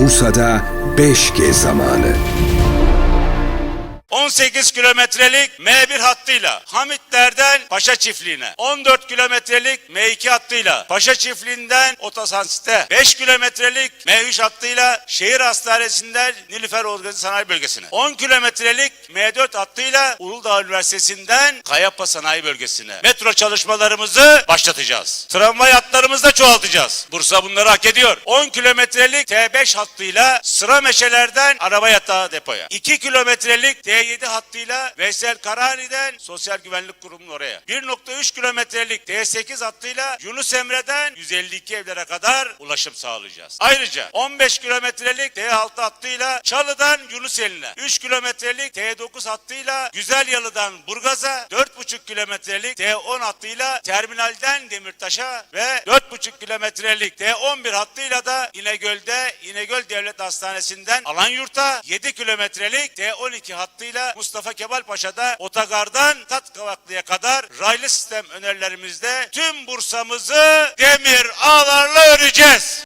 Bursa'da 5G zamanı. 18 kilometrelik M1 hattıyla Hamitler'den Paşa Çiftliği'ne, 14 kilometrelik M2 hattıyla Paşa Çiftliği'nden Otosansit'e, 5 kilometrelik M3 hattıyla şehir hastanesinden Nilüfer Organize Sanayi Bölgesi'ne, 10 kilometrelik M4 hattıyla Uludağ Üniversitesi'nden Kayapa Sanayi Bölgesi'ne metro çalışmalarımızı başlatacağız. Tramvay hatlarımızı da çoğaltacağız. Bursa bunları hak ediyor. 10 kilometrelik T5 hattıyla sıra meşelerden araba yatağı depoya. 2 kilometrelik T7 hattıyla Veysel Karani'den Sosyal Güvenlik Kurumu'nun oraya. 1.3 kilometrelik T8 hattıyla Yunus Emre'den 152 evlere kadar ulaşım sağlayacağız. Ayrıca 15 kilometrelik T6 hattıyla Çalı'dan Yunuseli'ne, 3 kilometrelik T9 hattıyla Güzelyalı'dan Burgaz'a, 4,5 kilometrelik T10 hattıyla terminalden Demirtaş'a ve 4,5 kilometrelik T11 hattıyla da İnegöl'de İnegöl Devlet Hastanesi'nden Alanyurt'a 7 kilometrelik T12 hattıyla Mustafa Kemal Paşa'da otogardan Tatkavaklı'ya kadar raylı sistem önerilerimizde tüm Bursa'mızı demir ağlarla öreceğiz.